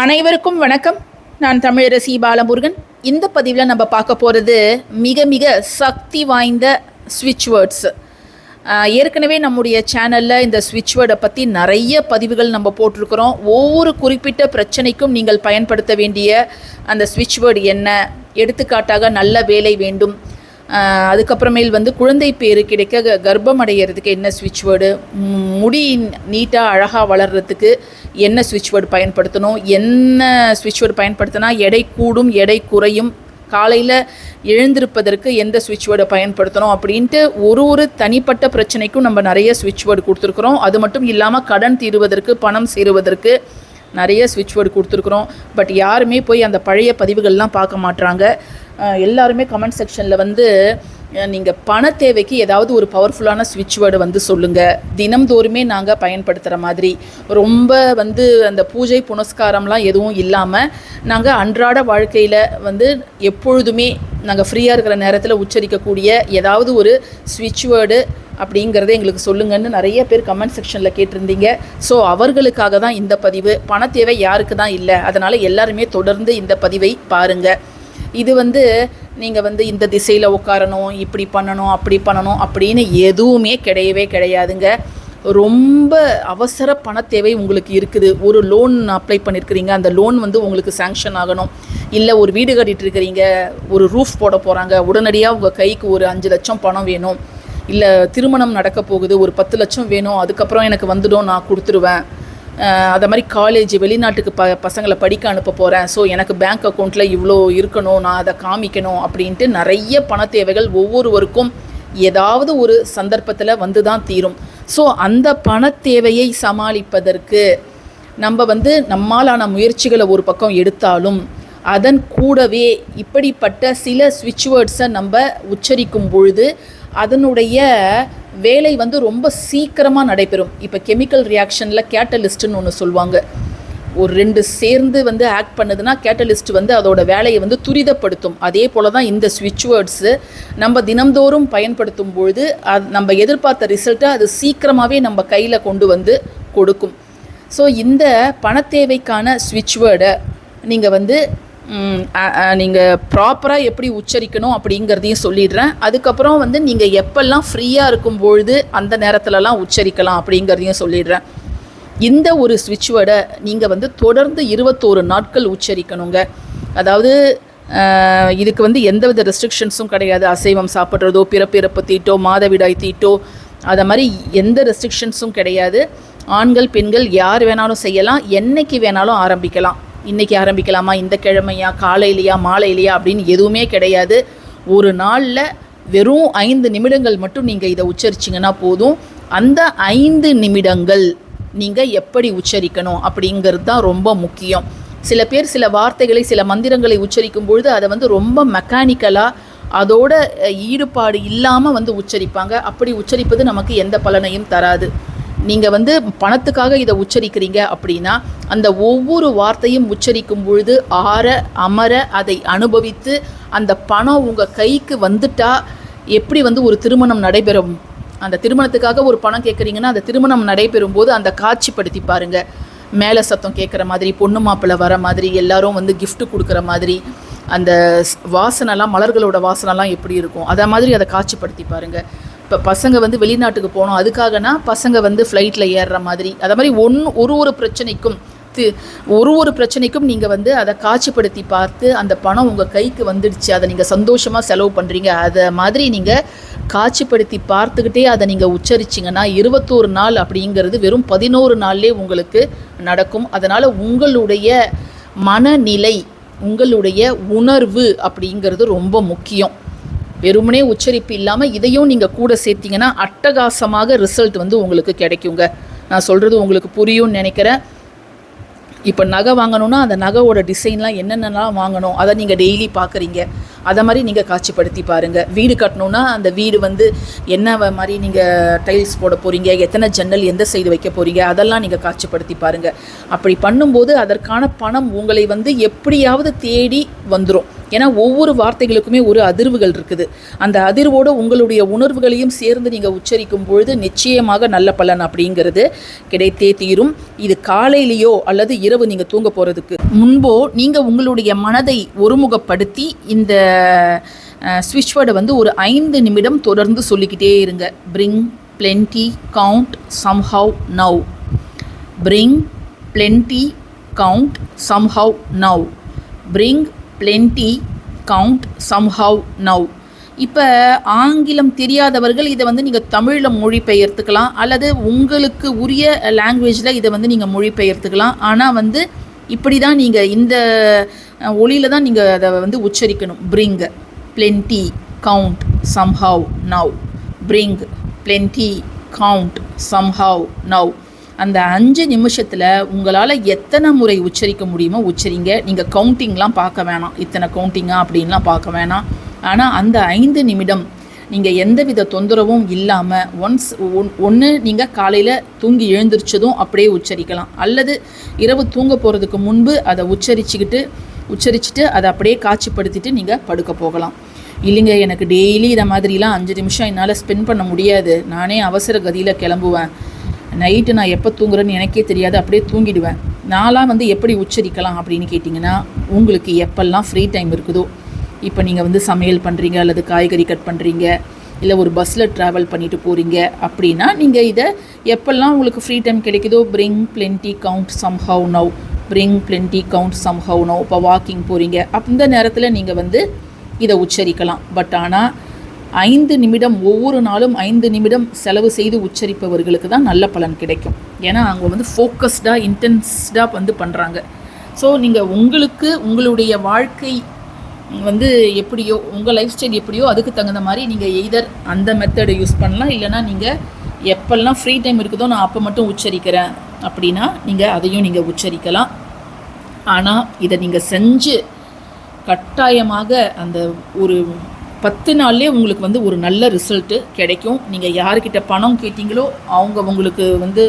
அனைவருக்கும் வணக்கம். நான் தமிழரசி பாலமுருகன். இந்த பதிவில் நம்ம பார்க்க போகிறது மிக மிக சக்தி வாய்ந்த ஸ்விட்ச் வேர்ட்ஸ் ஏற்கனவே நம்முடைய சேனலில் இந்த ஸ்விட்ச் வேர்டை பற்றி நிறைய பதிவுகள் நம்ம போட்டிருக்கிறோம். ஒவ்வொரு குறிப்பிட்ட பிரச்சனைக்கும் நீங்கள் பயன்படுத்த வேண்டிய அந்த ஸ்விட்ச் வேர்டு என்ன? எடுத்துக்காட்டாக நல்ல வேலை வேண்டும். அதுக்கப்புறமேல் வந்து குழந்தை பேர் கிடைக்க க- கர்ப்பம் அடையிறதுக்கு என்ன ஸ்விட்ச் வேர்டு முடி நீட்டாக அழகாக வளர்கிறதுக்கு என்ன ஸ்விட்ச் வேர்டு பயன்படுத்தணும்? என்ன ஸ்விட்ச் வேர்டு பயன்படுத்தினா எடை கூடும் எடை குறையும். காலையில் எழுந்திருப்பதற்கு எந்த ஸ்விட்ச் வேர்டை பயன்படுத்தணும் அப்படின்ட்டு ஒரு ஒரு தனிப்பட்ட பிரச்சனைக்கும் நம்ம நிறைய ஸ்விட்ச் வேர்டு கொடுத்துருக்குறோம். அது மட்டும் இல்லாமல் கடன் தீருவதற்கு பணம் சேருவதற்கு நிறைய ஸ்விட்ச் வேர்டு கொடுத்துருக்குறோம். பட் யாருமே போய் அந்த பழைய பதிவுகள்லாம் பார்க்க மாட்றாங்க. எல்லாருமே கமெண்ட் செக்ஷனில் வந்து நீங்கள் பண தேவைக்கு ஏதாவது ஒரு பவர்ஃபுல்லான ஸ்விட்ச் வேர்டு வந்து சொல்லுங்கள் தினம்தோறுமே நாங்கள் பயன்படுத்துகிற மாதிரி. ரொம்ப வந்து அந்த பூஜை புனஸ்காரம்லாம் எதுவும் இல்லாமல் நாங்கள் அன்றாட வாழ்க்கையில் வந்து எப்பொழுதுமே நாங்கள் ஃப்ரீயாக இருக்கிற நேரத்தில் உச்சரிக்கக்கூடிய ஏதாவது ஒரு ஸ்விட்ச் வேர்டு அப்படிங்கிறத எங்களுக்கு சொல்லுங்கன்னு நிறைய பேர் கமெண்ட் செக்ஷனில் கேட்டிருந்தீங்க. ஸோ அவர்களுக்காக தான் இந்த பதிவு. பண தேவை யாருக்கு தான் இல்லை. அதனால் எல்லாருமே தொடர்ந்து இந்த பதிவை பாருங்கள் இது வந்து நீங்கள் வந்து இந்த திசையில் உட்காரணும் இப்படி பண்ணணும் அப்படி பண்ணணும் அப்படின்னு எதுவுமே கிடையவே கிடையாதுங்க. ரொம்ப அவசர பண தேவை உங்களுக்கு இருக்குது. ஒரு லோன் அப்ளை பண்ணியிருக்கிறீங்க அந்த லோன் வந்து உங்களுக்கு சேங்ஷன் ஆகணும். இல்லை ஒரு வீடு கட்டிட்டுருக்கிறீங்க ஒரு ரூஃப் போட போகிறாங்க உடனடியாக உங்கள் கைக்கு ஒரு அஞ்சு லட்சம் பணம் வேணும். இல்லை திருமணம் நடக்க போகுது ஒரு பத்து லட்சம் வேணும் அதுக்கப்புறம் எனக்கு வந்துடும் நான் கொடுத்துருவேன். அதை மாதிரி காலேஜ் வெளிநாட்டுக்கு ப பசங்களை படிக்க அனுப்ப போகிறேன் ஸோ எனக்கு பேங்க் அக்கௌண்ட்டில் இவ்வளோ இருக்கணும் நான் அதை காமிக்கணும் அப்படின்ட்டு நிறைய பண தேவைகள் ஒவ்வொருவருக்கும் ஏதாவது ஒரு சந்தர்ப்பத்தில் வந்து தான் தீரும். ஸோ அந்த பண தேவையை சமாளிப்பதற்கு நம்ம வந்து நம்மாலான முயற்சிகளை ஒரு பக்கம் எடுத்தாலும் அதன் கூடவே இப்படிப்பட்ட சில ஸ்விட்ச் வேர்ட்ஸை நம்ம உச்சரிக்கும் பொழுது அதனுடைய வேலை வந்து ரொம்ப சீக்கிரமாக நடைபெறும். இப்போ கெமிக்கல் ரியாக்ஷனில் கேட்டலிஸ்ட்டுன்னு ஒன்று சொல்லுவாங்க. ஒரு ரெண்டு சேர்ந்து வந்து ஆக்ட் பண்ணுதுன்னா கேட்டலிஸ்ட் வந்து அதோட வேலையை வந்து துரிதப்படுத்தும். அதே போல தான் இந்த ஸ்விட்ச் வேர்ட்ஸு நம்ம தினம்தோறும் பயன்படுத்தும் பொழுது அது நம்ம எதிர்பார்த்த ரிசல்ட்டை அது சீக்கிரமாகவே நம்ம கையில் கொண்டு வந்து கொடுக்கும். ஸோ இந்த பணத்தேவைக்கான ஸ்விட்ச் வேர்டை நீங்கள் வந்து நீங்கள் ப்ராப்பராக எப்படி உச்சரிக்கணும் அப்படிங்கிறதையும் சொல்லிடுறேன். அதுக்கப்புறம் வந்து நீங்கள் எப்பெல்லாம் ஃப்ரீயாக இருக்கும் பொழுது அந்த நேரத்துலலாம் உச்சரிக்கலாம் அப்படிங்கிறதையும் சொல்லிடுறேன். இந்த ஒரு ஸ்விட்ச் வேர்டை நீங்கள் வந்து தொடர்ந்து இருபத்தோரு நாட்கள் உச்சரிக்கணுங்க. அதாவது இதுக்கு வந்து எந்தவித ரெஸ்ட்ரிக்ஷன்ஸும் கிடையாது. அசைவம் சாப்பிட்றதோ பிறப்பிறப்பு தீட்டோ மாதவிடாய் தீட்டோ அதை மாதிரி எந்த ரெஸ்ட்ரிக்ஷன்ஸும் கிடையாது. ஆண்கள் பெண்கள் யார் வேணாலும் செய்யலாம். என்னைக்கு வேணாலும் ஆரம்பிக்கலாம். இன்றைக்கி ஆரம்பிக்கலாமா? இந்த கிழமையா? காலையிலையா? மாலையிலையா? அப்படின்னு எதுவுமே கிடையாது. ஒரு நாளில் வெறும் ஐந்து நிமிடங்கள் மட்டும் நீங்கள் இதை உச்சரிச்சிங்கன்னா போதும். அந்த ஐந்து நிமிடங்கள் நீங்கள் எப்படி உச்சரிக்கணும் அப்படிங்கிறது தான் ரொம்ப முக்கியம். சில பேர் சில வார்த்தைகளை சில மந்திரங்களை உச்சரிக்கும் பொழுது அதை வந்து ரொம்ப மெக்கானிக்கலாக அதோட ஈடுபாடு இல்லாமல் வந்து உச்சரிப்பாங்க. அப்படி உச்சரிப்பது நமக்கு எந்த பலனையும் தராது. நீங்கள் வந்து பணத்துக்காக இதை உச்சரிக்கிறீங்க அப்படின்னா அந்த ஒவ்வொரு வார்த்தையும் உச்சரிக்கும் பொழுது ஆற அமர அதை அனுபவித்து அந்த பணம் உங்கள் கைக்கு வந்துட்டா எப்படி வந்து ஒரு திருமணம் நடைபெறும்? அந்த திருமணத்துக்காக ஒரு பணம் கேட்குறீங்கன்னா அந்த திருமணம் நடைபெறும் போது அந்த காட்சிப்படுத்தி பாருங்கள் மேலே சத்தம் கேட்குற மாதிரி பொண்ணு மாப்பிள்ளை வர மாதிரி எல்லாரும் வந்து கிஃப்ட் கொடுக்குற மாதிரி அந்த ஸ்- வாசனைலாம் மலர்களோட வாசனைலாம் எப்படி இருக்கும்? அதை மாதிரி அதை காட்சிப்படுத்தி பாருங்கள் இப்போ பசங்க வந்து வெளிநாட்டுக்கு போகணும் அதுக்காகனா பசங்க வந்து ஃப்ளைட்டில் ஏறுற மாதிரி. அதை மாதிரி ஒன்று ஒரு ஒரு பிரச்சனைக்கும் தி- ஒரு ஒரு பிரச்சனைக்கும் நீங்கள் வந்து அதை காட்சிப்படுத்தி பார்த்து அந்த பணம் உங்கள் கைக்கு வந்துடுச்சு. அதை நீங்கள் சந்தோஷமாக செலவு பண்ணுறீங்க அதை மாதிரி நீங்கள் காட்சிப்படுத்தி பார்த்துக்கிட்டே அதை நீங்கள் உச்சரிச்சிங்கன்னா இருபத்தோரு நாள் அப்படிங்கிறது வெறும் பதினோரு நாள்லே உங்களுக்கு நடக்கும். அதனால் உங்களுடைய மனநிலை உங்களுடைய உணர்வு அப்படிங்கிறது ரொம்ப முக்கியம். வெறுமனே உச்சரிப்பு இல்லாமல் இதையும் நீங்கள் கூட சேர்த்தீங்கன்னா அட்டகாசமாக ரிசல்ட் வந்து உங்களுக்கு கிடைக்குங்க. நான் சொல்கிறது உங்களுக்கு புரியும்னு நினைக்கிறேன். இப்போ நகை வாங்கணும்னா அந்த நகையோட டிசைன்லாம் என்னென்னலாம் வாங்கணும்? அதை நீங்கள் டெய்லி பார்க்குறீங்க. அதை மாதிரி நீங்கள் காட்சிப்படுத்தி பாருங்கள் வீடு கட்டணும்னா அந்த வீடு வந்து என்ன வ- மாதிரி நீங்கள் டைல்ஸ் போட போகிறீங்க எத்தனை ஜன்னல் எந்த சைடு வைக்க போகிறீங்க அதெல்லாம் நீங்கள் காட்சிப்படுத்தி பாருங்கள் அப்படி பண்ணும்போது அதற்கான பணம் உங்களை வந்து எப்படியாவது தேடி வந்துடும் ஏன்னா ஒவ்வொரு வார்த்தைகளுக்குமே ஒரு அதிர்வுகள் இருக்குது. அந்த அதிர்வோடு உங்களுடைய உணர்வுகளையும் சேர்ந்து நீங்கள் உச்சரிக்கும் பொழுது நிச்சயமாக நல்ல பலன் அப்படிங்கிறது கிடைத்தே தீரும். இது காலையிலேயோ அல்லது இரவு நீங்கள் தூங்க போகிறதுக்கு முன்போ நீங்கள் உங்களுடைய மனதை ஒருமுகப்படுத்தி இந்த ஸ்விட்ச் வேர்டை வந்து ஒரு ஐந்து நிமிடம் தொடர்ந்து சொல்லிக்கிட்டே இருங்க. Bring plenty count somehow now bring plenty count somehow now bring plenty count somehow now இப்போ ஆங்கிலம் தெரியாதவர்கள் இதை வந்து நீங்கள் தமிழில் மொழிபெயர்த்துக்கலாம் அல்லது உங்களுக்கு உரிய லாங்குவேஜில் இதை வந்து நீங்கள் மொழிபெயர்த்துக்கலாம். ஆனால் வந்து இப்படி தான் நீங்கள் இந்த ஒளியில் தான் நீங்கள் அதை வந்து உச்சரிக்கணும். Bring plenty count somehow now bring plenty count somehow now அந்த அஞ்சு நிமிஷத்தில் உங்களால் எத்தனை முறை உச்சரிக்க முடியுமோ உச்சரிங்க. நீங்கள் கவுண்டிங்லாம் பார்க்க வேணாம். இத்தனை கவுண்டிங்கா அப்படின்லாம் பார்க்க வேணாம். ஆனால் அந்த ஐந்து நிமிடம் நீங்கள் எந்தவித தொந்தரவும் இல்லாமல் ஒன்ஸ் ஒன் ஒன்று நீங்கள் காலையில் தூங்கி எழுந்திரிச்சதும் அப்படியே உச்சரிக்கலாம். அல்லது இரவு தூங்க போகிறதுக்கு முன்பு அதை உச்சரிச்சுக்கிட்டு உச்சரிச்சுட்டு அதை அப்படியே காட்சிப்படுத்திட்டு நீங்கள் படுக்க போகலாம். இல்லைங்க எனக்கு டெய்லி இதை மாதிரிலாம் அஞ்சு நிமிஷம் என்னால் ஸ்பெண்ட் பண்ண முடியாது. நானே அவசர கதியில் கிளம்புவேன். நைட்டு நான் எப்போ தூங்குறேன்னு எனக்கே தெரியாது அப்படியே தூங்கிடுவேன். நான்லாம் வந்து எப்படி உச்சரிக்கலாம் அப்படின்னு கேட்டிங்கன்னா உங்களுக்கு எப்பெல்லாம் ஃப்ரீ டைம் இருக்குதோ இப்போ நீங்கள் வந்து சமையல் பண்ணுறீங்க அல்லது காய்கறி கட் பண்ணுறீங்க இல்லை ஒரு பஸ்ஸில் ட்ராவல் பண்ணிட்டு போகிறீங்க அப்படின்னா நீங்கள் இதை எப்பெல்லாம் உங்களுக்கு ஃப்ரீ டைம் கிடைக்குதோ bring plenty count somehow now bring plenty count somehow now இப்போ வாக்கிங் போகிறீங்க அந்த நேரத்தில் நீங்கள் வந்து இதை உச்சரிக்கலாம். பட் ஆனால் ஐந்து நிமிடம் ஒவ்வொரு நாளும் ஐந்து நிமிடம் செலவு செய்து உச்சரிப்பவர்களுக்கு தான் நல்ல பலன் கிடைக்கும். ஏன்னா அவங்க வந்து ஃபோக்கஸ்டாக இன்டென்ஸ்டாக வந்து பண்ணுறாங்க ஸோ நீங்கள் உங்களுக்கு உங்களுடைய வாழ்க்கை வந்து எப்படியோ உங்கள் லைஃப் ஸ்டைல் எப்படியோ அதுக்கு தகுந்த மாதிரி நீங்கள் எய்தர் அந்த மெத்தடை யூஸ் பண்ணலாம் இல்லைனா நீங்கள் எப்பெல்லாம் ஃப்ரீ டைம் இருக்குதோ நான் அப்போ மட்டும் உச்சரிக்கிறேன் அப்படின்னா நீங்கள் அதையும் நீங்கள் உச்சரிக்கலாம். ஆனால் இதை நீங்கள் செஞ்சு கட்டாயமாக அந்த ஒரு பத்து நாள்லேயே உங்களுக்கு வந்து ஒரு நல்ல ரிசல்ட்டு கிடைக்கும். நீங்கள் யாருக்கிட்ட பணம் கேட்டிங்களோ அவங்க உங்களுக்கு வந்து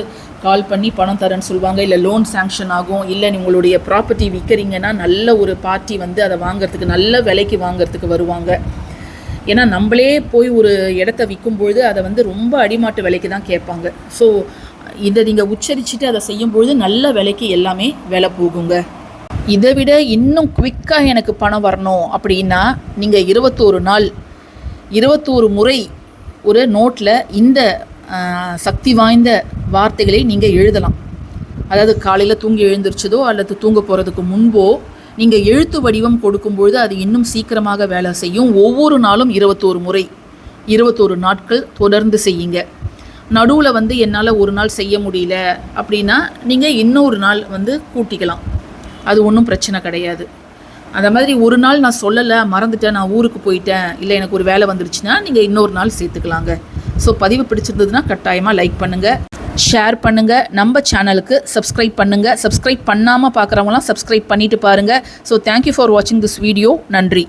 கால் பண்ணி பணம் தரேன்னு சொல்லுவாங்க. இல்லை லோன் சேங்ஷன் ஆகும். இல்லை உங்களுடைய ப்ராப்பர்ட்டி விற்கிறீங்கன்னா நல்ல ஒரு பார்ட்டி வந்து அதை வாங்குறதுக்கு நல்ல விலைக்கு வாங்குறதுக்கு வருவாங்க. ஏன்னா நம்மளே போய் ஒரு இடத்த விற்கும் பொழுது அதை வந்து ரொம்ப அடிமாட்டு விலைக்கு தான் கேட்பாங்க. ஸோ இதை நீங்கள் உச்சரிச்சுட்டு அதை செய்யும்பொழுது நல்ல விலைக்கு எல்லாமே விலை போகுங்க. இதை விட இன்னும் குவிக்காக எனக்கு பணம் வரணும் அப்படின்னா நீங்கள் இருபத்தோரு நாள் இருபத்தோரு முறை ஒரு நோட்டில் இந்த சக்தி வாய்ந்த வார்த்தைகளை நீங்கள் எழுதலாம். அதாவது காலையில் தூங்கி எழுந்திரிச்சதோ அல்லது தூங்க போகிறதுக்கு முன்போ நீங்கள் எழுத்து வடிவம் கொடுக்கும்பொழுது அது இன்னும் சீக்கிரமாக வேலை செய்யும். ஒவ்வொரு நாளும் இருபத்தோரு முறை இருபத்தோரு நாட்கள் தொடர்ந்து செய்யுங்க. நடுவில் வந்து என்னால் ஒரு நாள் செய்ய முடியல அப்படின்னா நீங்கள் இன்னொரு நாள் வந்து கூட்டிக்கலாம். அது ஒன்றும் பிரச்சனை கிடையாது. அந்த மாதிரி ஒரு நாள் நான் சொல்லலை மறந்துட்டேன் நான் ஊருக்கு போயிட்டேன் இல்லை எனக்கு ஒரு வேலை வந்துருச்சுன்னா நீங்கள் இன்னொரு நாள் சேர்த்துக்கலாங்க. ஸோ பதிவு பிடிச்சிருந்ததுன்னா கட்டாயமாக லைக் பண்ணுங்கள் ஷேர் பண்ணுங்கள் நம்ம சேனலுக்கு சப்ஸ்கிரைப் பண்ணுங்கள் சப்ஸ்கிரைப் பண்ணாமல் பார்க்குறவங்களாம் சப்ஸ்கிரைப் பண்ணிட்டு பாருங்கள் ஸோ தேங்க்யூ ஃபார் வாட்சிங் திஸ் வீடியோ நன்றி.